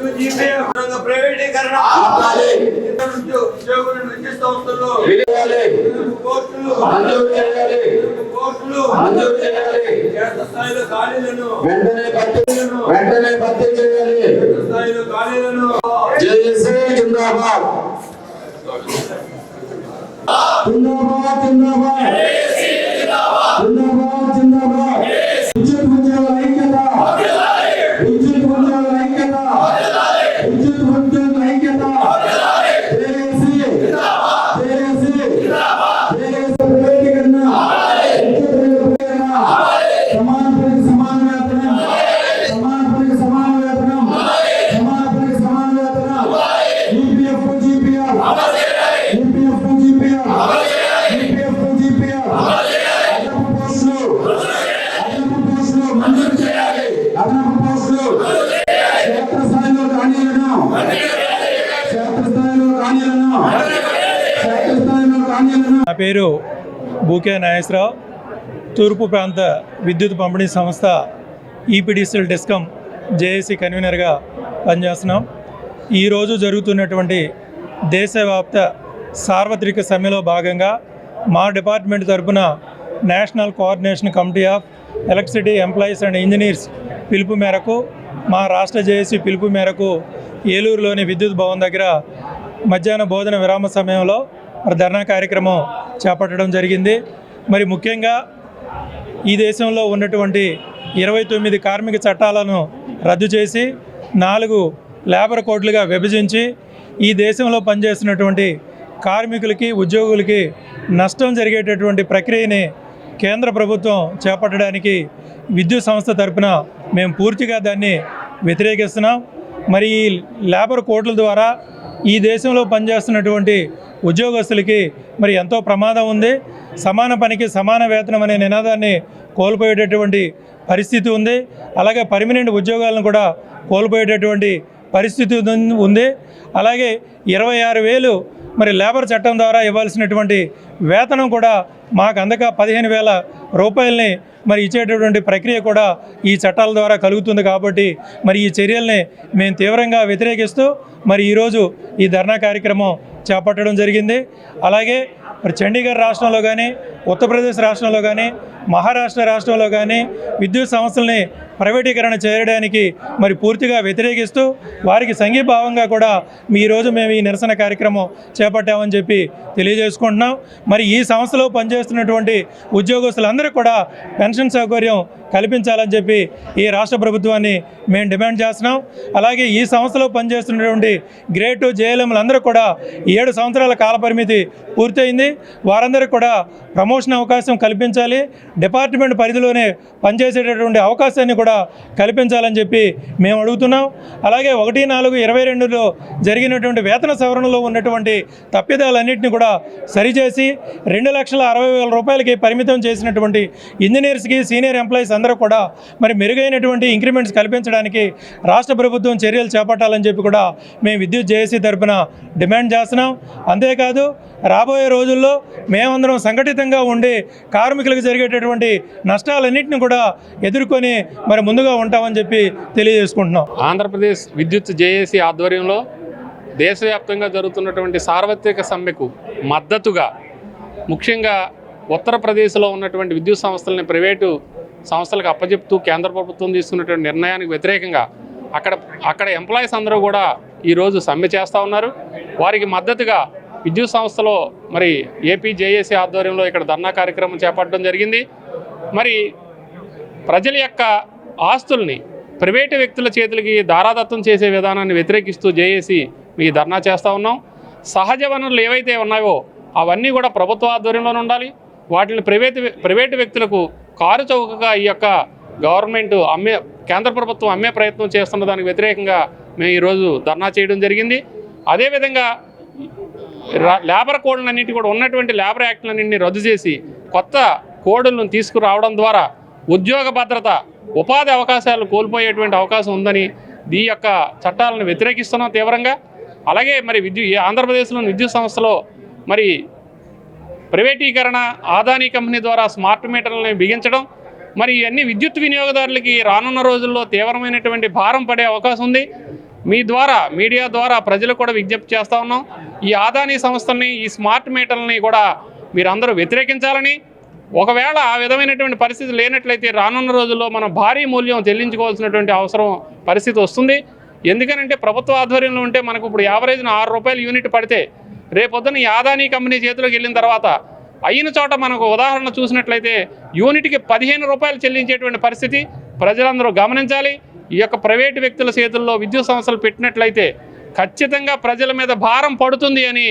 To GPF. రంగ ప్రైవేటీకరణ. ఆపాలి. ఉద్యోగులు విద్యుత్ సంస్థలు. కోర్టులు. కోర్టులు. కేంద్ర స్థాయిలో ఖాళీలను. వెంటనే భర్తీ వెంటనే భర్తీ చేయాలి. స్థాయిలో ఖాళీలను. జిందాబాద్. జిందాబాద్ జిందాబాద్ పేరు బూకే నాగేశ్వరరావు. తూర్పు ప్రాంత విద్యుత్ పంపిణీ సంస్థ ఈపీడీసీఎల్ డిస్కమ్ జేఏసీ కన్వీనర్గా పనిచేస్తున్నాం. ఈరోజు జరుగుతున్నటువంటి దేశవ్యాప్త సార్వత్రిక సమ్మెలో భాగంగా మా డిపార్ట్మెంట్ తరపున national coordination committee of electricity employees and engineers పిలుపు మేరకు మా రాష్ట్ర జేఏసీ పిలుపు మేరకు ఏలూరులోని విద్యుత్ భవన్ దగ్గర మధ్యాహ్న భోజన విరామ సమయంలో ధర్నా కార్యక్రమం చేపట్టడం జరిగింది. మరి ముఖ్యంగా ఈ దేశంలో ఉన్నటువంటి ఇరవై తొమ్మిది కార్మిక చట్టాలను రద్దు చేసి నాలుగు లేబర్ కోడ్లుగా విభజించి ఈ దేశంలో పనిచేస్తున్నటువంటి కార్మికులకి ఉద్యోగులకి నష్టం జరిగేటటువంటి ప్రక్రియని కేంద్ర ప్రభుత్వం చేపట్టడానికి విద్యుత్ సంస్థ తరపున మేము పూర్తిగా దాన్ని వ్యతిరేకిస్తున్నాం. మరి ఈ లేబర్ కోడ్ల ద్వారా ఈ దేశంలో పనిచేస్తున్నటువంటి ఉద్యోగస్తులకి మరి ఎంతో ప్రమాదం ఉంది. సమాన పనికి సమాన వేతనం అనే నినాదాన్ని కోల్పోయేటటువంటి పరిస్థితి ఉంది. అలాగే పర్మనెంట్ ఉద్యోగాలను కూడా కోల్పోయేటటువంటి పరిస్థితి ఉంది- ఉంది. అలాగే ఇరవై ఆరు వేలు మరి లేబర్ చట్టం ద్వారా ఇవ్వాల్సినటువంటి వేతనం కూడా మాకు అందక పదిహేను వేల రూపాయలని మరి ఇచ్చేటటువంటి ప్రక్రియ కూడా ఈ చట్టాల ద్వారా కలుగుతుంది కాబట్టి మరి ఈ చర్యల్ని మేము తీవ్రంగా వ్యతిరేకిస్తూ మరి ఈరోజు ఈ ధర్నా కార్యక్రమం చేపట్టడం జరిగింది. అలాగే మరి చండీగఢ్ రాష్ట్రంలో కానీ ఉత్తరప్రదేశ్ రాష్ట్రంలో కానీ మహారాష్ట్ర రాష్ట్రంలో కానీ విద్యుత్ సంస్థల్ని ప్రైవేటీకరణ చేయడానికి మరి పూర్తిగా వ్యతిరేకిస్తూ వారికి సంఘీభావంగా కూడా మీ ఈరోజు మేము ఈ నిరసన కార్యక్రమం చేపట్టామని చెప్పి తెలియజేసుకుంటున్నాం. మరి ఈ సంస్థలో పనిచేస్తున్నటువంటి ఉద్యోగస్తులందరూ కూడా పెన్షన్ సౌకర్యం కల్పించాలని చెప్పి ఈ రాష్ట్ర ప్రభుత్వాన్ని మేము డిమాండ్ చేస్తున్నాం. అలాగే ఈ సంస్థలో పనిచేస్తున్నటువంటి గ్రేడ్ టూ జేఎల్ఎంలందరూ కూడా ఈ ఏడు సంవత్సరాల కాలపరిమితి పూర్తయింది. వారందరికీ కూడా ప్రమోషన్ అవకాశం కల్పించాలి. డిపార్ట్మెంట్ పరిధిలోనే పనిచేసేటటువంటి అవకాశాన్ని కూడా కల్పించాలని చెప్పి మేము అడుగుతున్నాం. అలాగే ఒకటి నాలుగు ఇరవై రెండులో జరిగినటువంటి వేతన సవరణలో ఉన్నటువంటి తప్పిదాలన్నింటినీ కూడా సరిచేసి రెండు లక్షల అరవై వేల రూపాయలకి పరిమితం చేసినటువంటి ఇంజనీర్స్కి సీనియర్ ఎంప్లాయీస్ అందరూ కూడా మరి మెరుగైనటువంటి ఇంక్రిమెంట్స్ కల్పించడానికి రాష్ట్ర ప్రభుత్వం చర్యలు చేపట్టాలని చెప్పి కూడా మేము విద్యుత్ జేఏసీ తరపున డిమాండ్ చేస్తున్నాం. అంతేకాదు రాబోయే రోజుల్లో మేమందరం సంఘటితంగా ఉండి కార్మికులకు జరిగేటటువంటి నష్టాలన్నింటినీ కూడా ఎదుర్కొని మరి ముందుగా ఉంటామని చెప్పి తెలియజేసుకుంటున్నాం. ఆంధ్రప్రదేశ్ విద్యుత్ జేఏసీ ఆధ్వర్యంలో దేశవ్యాప్తంగా జరుగుతున్నటువంటి సార్వత్రిక సమ్మెకు మద్దతుగా ముఖ్యంగా ఉత్తరప్రదేశ్లో ఉన్నటువంటి విద్యుత్ సంస్థలని ప్రైవేటు సంస్థలకు అప్పచెప్తూ కేంద్ర ప్రభుత్వం తీసుకున్నటువంటి నిర్ణయానికి వ్యతిరేకంగా అక్కడ అక్కడ ఎంప్లాయీస్ అందరూ కూడా ఈరోజు సమ్మె చేస్తూ ఉన్నారు. వారికి మద్దతుగా విద్యుత్ సంస్థలో మరి ఏపీ జేఏసీ ఆధ్వర్యంలో ఇక్కడ ధర్నా కార్యక్రమం చేపట్టడం జరిగింది. మరి ప్రజల యొక్క ఆస్తుల్ని ప్రైవేటు వ్యక్తుల చేతులకి దారాదత్తం చేసే విధానాన్ని వ్యతిరేకిస్తూ జేఏసీ మీ ధర్నా చేస్తూ ఉన్నాం. సహజ వనరులు ఏవైతే ఉన్నాయో అవన్నీ కూడా ప్రభుత్వ ఆధ్వర్యంలోనే ఉండాలి. వాటిని ప్రైవేటు ప్రైవేటు వ్యక్తులకు కారు చౌకగా ఈ యొక్క గవర్నమెంట్ అమ్మే కేంద్ర ప్రభుత్వం అమ్మే ప్రయత్నం చేస్తున్న దానికి వ్యతిరేకంగా మేము ఈరోజు ధర్నా చేయడం జరిగింది. అదేవిధంగా లేబర్ కోడ్లన్నింటి కూడా ఉన్నటువంటి లేబర్ యాక్ట్లన్నింటినీ రద్దు చేసి కొత్త కోడులను తీసుకురావడం ద్వారా ఉద్యోగ భద్రత ఉపాధి అవకాశాలు కోల్పోయేటువంటి అవకాశం ఉందని ఈ యొక్క చట్టాలను వ్యతిరేకిస్తున్నాం తీవ్రంగా. అలాగే మరి విద్యుత్ ఆంధ్రప్రదేశ్లోని విద్యుత్ సంస్థలో మరి ప్రైవేటీకరణ ఆదానీ కంపెనీ ద్వారా స్మార్ట్ మీటర్లను బిగించడం మరి ఇవన్నీ విద్యుత్ వినియోగదారులకి రానున్న రోజుల్లో తీవ్రమైనటువంటి భారం పడే అవకాశం ఉంది. మీ ద్వారా మీడియా ద్వారా ప్రజలకు కూడా విజ్ఞప్తి చేస్తూ ఉన్నాం. ఈ ఆదానీ సంస్థల్ని ఈ స్మార్ట్ మీటర్లని కూడా మీరందరూ వ్యతిరేకించాలని. ఒకవేళ ఆ విధమైనటువంటి పరిస్థితి లేనట్లయితే రానున్న రోజుల్లో మనం భారీ మూల్యం చెల్లించుకోవాల్సినటువంటి అవసరం పరిస్థితి వస్తుంది. ఎందుకనంటే ప్రభుత్వ ఆధ్వర్యంలో ఉంటే మనకు ఇప్పుడు యావరేజ్న ఆరు రూపాయలు యూనిట్ పడితే రేపొద్దున ఈ ఆదానీ కంపెనీ చేతిలోకి వెళ్ళిన తర్వాత అయిన చోట మనకు ఉదాహరణ చూసినట్లయితే యూనిట్కి పదిహేను రూపాయలు చెల్లించేటువంటి పరిస్థితి ప్రజలందరూ గమనించాలి. ఈ యొక్క ప్రైవేటు వ్యక్తుల చేతుల్లో విద్యుత్ సంస్థలు పెట్టినట్లయితే ఖచ్చితంగా ప్రజల మీద భారం పడుతుంది అని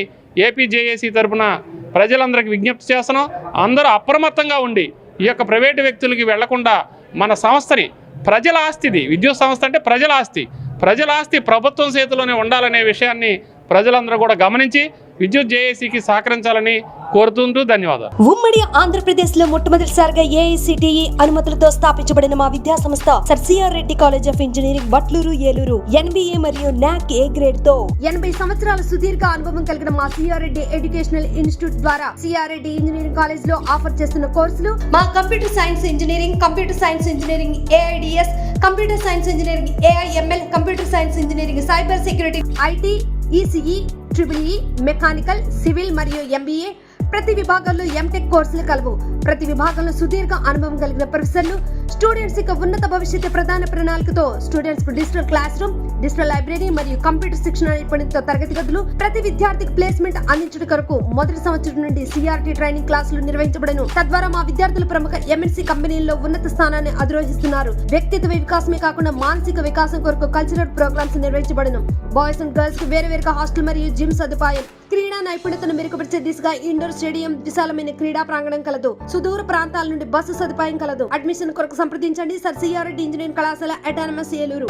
ఏపీజేఏసీ తరఫున తరపున ప్రజలందరికీ విజ్ఞప్తి చేస్తున్నాం. అందరూ అప్రమత్తంగా ఉండి ఈ యొక్క ప్రైవేటు వ్యక్తులకి వెళ్ళకుండా మన సంస్థని ప్రజల ఆస్తిది విద్యుత్ సంస్థ అంటే ప్రజల ఆస్తి ప్రజల ఆస్తి ప్రభుత్వం చేతిలోనే ఉండాలనే విషయాన్ని ప్రజలందరూ కూడా గమనించి విద్యుత్ జేఏసీకి సహకరించాలని కోరుతుంటూ ధన్యవాదాలు. ఉమ్మడి ఆంధ్రప్రదేశ్లో మొట్టమొదటిసారిగా ఏఐసిటిఈ అనుమతులతో స్థాపించబడిన మా విద్యా సంస్థ sir CR Reddy college of engineering Vatluru Eluru NBA మరియు నాక్ ఏ గ్రేడ్తో ఎనభై సంవత్సరాల సుదీర్ఘ అనుభవం కలిగిన మా సిఆర్ రెడ్డి ఎడ్యుకేషనల్ ఇన్స్టిట్యూట్ ద్వారా సిఆర్ రెడ్డి ఇంజనీరింగ్ కాలేజ్లో ఆఫర్ చేస్తున్న కోర్సులు మా computer science engineering computer science engineering AIDS computer science engineering AIML computer science engineering cyber security IT ECE triple E mechanical civil మరియు ఎంబీఏ. ప్రతి విభాగంలో ఎంటెక్ కోర్సులు కలవు. ప్రతి విభాగంలో సుదీర్ఘ అనుభవం కలిగిన ప్రొఫెసర్లు స్టూడెంట్స్ యొక్క ఉన్నత భవిష్యత్తు ప్రధాన ప్రణాళికతో స్టూడెంట్స్కు digital classroom digital library మరియు కంప్యూటర్ శిక్షణ నిపుణులతో తరగతి గదులు ప్రతి విద్యార్థికి ప్లేస్మెంట్ అందించడం కొరకు మొదటి సంవత్సరం నుండి సిఆర్టీ ట్రైనింగ్ క్లాసులు నిర్వహించబడను. తద్వారా మా విద్యార్థులు ప్రముఖ ఎంఎన్సీ కంపెనీల్లో ఉన్నత స్థానాన్ని అధిరోహిస్తున్నారు. వ్యక్తిత్వ వికాసమే కాకుండా మానసిక వికాసం కొరకు కల్చరల్ ప్రోగ్రామ్స్ నిర్వహించబడను. బాయ్స్ అండ్ గర్ల్స్కు వేరే వేరుగా హాస్టల్ మరియు జిమ్ సదుపాయం. క్రీడా నైపుణ్యతను మెరుగుపరిచే దిశగా ఇండోర్ స్టేడియం విశాలమైన క్రీడా ప్రాంగణం కలదు. సుదూర ప్రాంతాల నుండి బస్సు సదుపాయం కలదు. అడ్మిషన్ కొరకు సంప్రదించండి. సర్ సిఆర్డి ఇంజనీరింగ్ కళాశాల అటానమస్ ఏలూరు.